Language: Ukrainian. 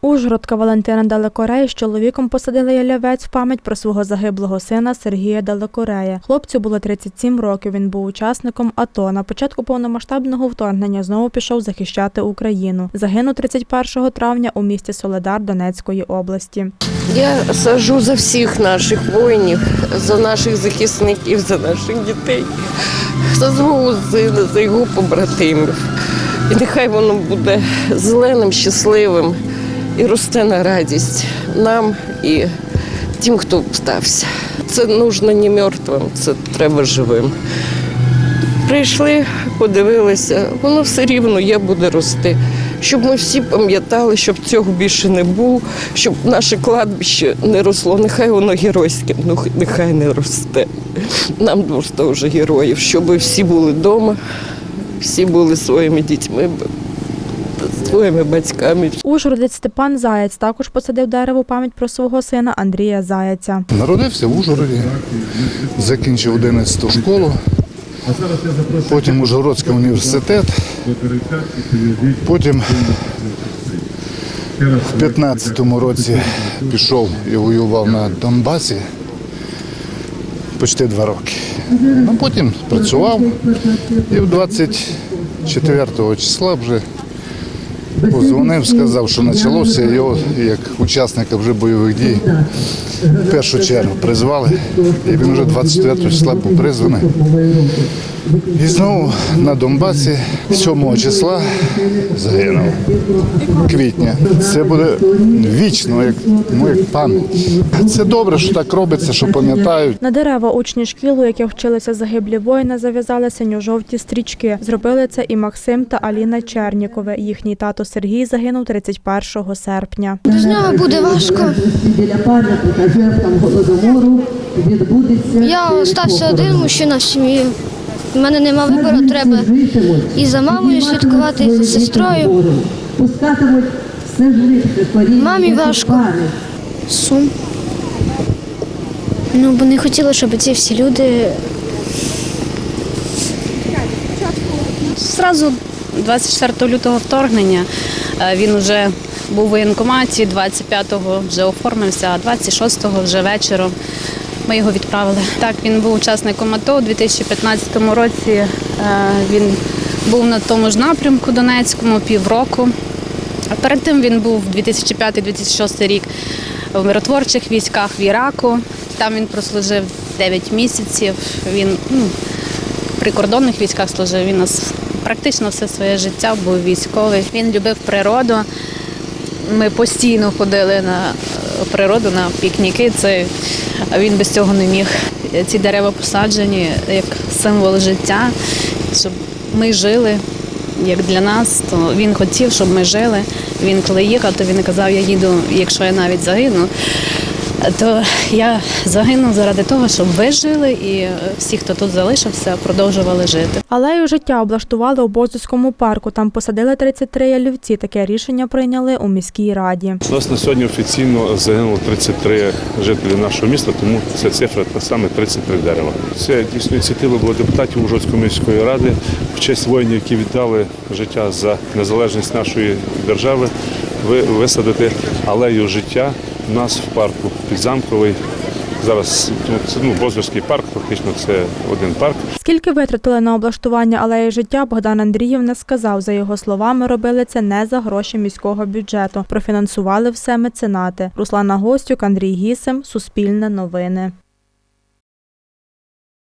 Ужгородка Валентина Далекорей з чоловіком посадила ялявець в пам'ять про свого загиблого сина Сергія Далекорея. Хлопцю було 37 років. Він був учасником АТО. На початку повномасштабного вторгнення знову пішов захищати Україну. Загинув 31 травня у місті Соледар Донецької області. Я сажу за всіх наших воїнів, за наших захисників, за наших дітей, за свого сина, за його побратимів. І нехай воно буде зеленим, щасливим і росте на радість нам і тим, хто стався. Це нужно не мертвим, це треба живим. Прийшли, подивилися, воно все рівно є буде рости. Щоб ми всі пам'ятали, щоб цього більше не було, щоб наше кладбище не росло. Нехай воно геройське, ну нехай не росте. Нам просто вже героїв, щоб всі були вдома, всі були своїми дітьми, своїми батьками. Ужгородець Степан Заєць також посадив дерево пам'ять про свого сина Андрія Заяця. Народився в Ужгороді, закінчив 11 школу, потім Ужгородський університет, потім в 15-му році пішов і воював на Донбасі почти два роки. А потім працював і в 24 числа вже позвонив, сказав, що почалося його як учасника вже бойових дій. В першу чергу призвали, і він вже 24 числа був призваний. І знову на Донбасі 7 числа загинув. Квітня. Це буде вічно, як, ну, як пам'ять. Це добре, що так робиться, що пам'ятають. На дерева учні шкіл, у яких вчилися загиблі воїни, зав'язали синьо-жовті стрічки. Зробили це і Максим та Аліна Чернікове. Їхній тато Сергій загинув 31 серпня. Без нього буде важко. біля пам'ятника жертвам голодомору відбудеться. Я остався один мужчина в сім'ї. У мене нема вибору, треба і за мамою слідкувати, і за сестрою. Мамі важко. Сум. Ну, бо не хотіла, щоб ці всі люди. Зразу 24 лютого вторгнення е, він вже був у воєнкоматі, 25-го вже оформився, а 26-го вже вечором ми його відправили. Так, він був учасником АТО у 2015 році. е, Він був на тому ж напрямку Донецькому півроку. А перед тим він був 2005-2006 рік в миротворчих військах в Іраку. Там він прослужив 9 місяців. Він ну, в прикордонних військах служив. Він нас практично все своє життя був військовий. Він любив природу. Ми постійно ходили на природу, на пікніки. Це він без цього не міг. Ці дерева посаджені як символ життя, щоб ми жили. Як для нас, то він хотів, щоб ми жили. Він коли їхав, то він казав, я їду, якщо я навіть загину, то я загину заради того, щоб ви жили і е, всі, хто тут залишився, продовжували жити. Алею життя облаштували у Бозовському парку. Там посадили 33 ялівці. Таке рішення прийняли у міській раді. У нас на сьогодні офіційно загинуло 33 жителі нашого міста, тому ця цифра та саме 33 дерева. Це дійсно ініціатива була депутатів Ужгородської міської ради в честь воїнів, які віддали життя за незалежність нашої держави, ви- висадити алею життя у нас в парку Підзамковий. Зараз ну, ну, Бозвірський парк, фактично це один парк. Скільки витратили на облаштування алеї життя, Богдан Андріїв не сказав. За його словами, робили це не за гроші міського бюджету. Профінансували все меценати. Руслана Гостюк, Андрій Гісем, Суспільне новини.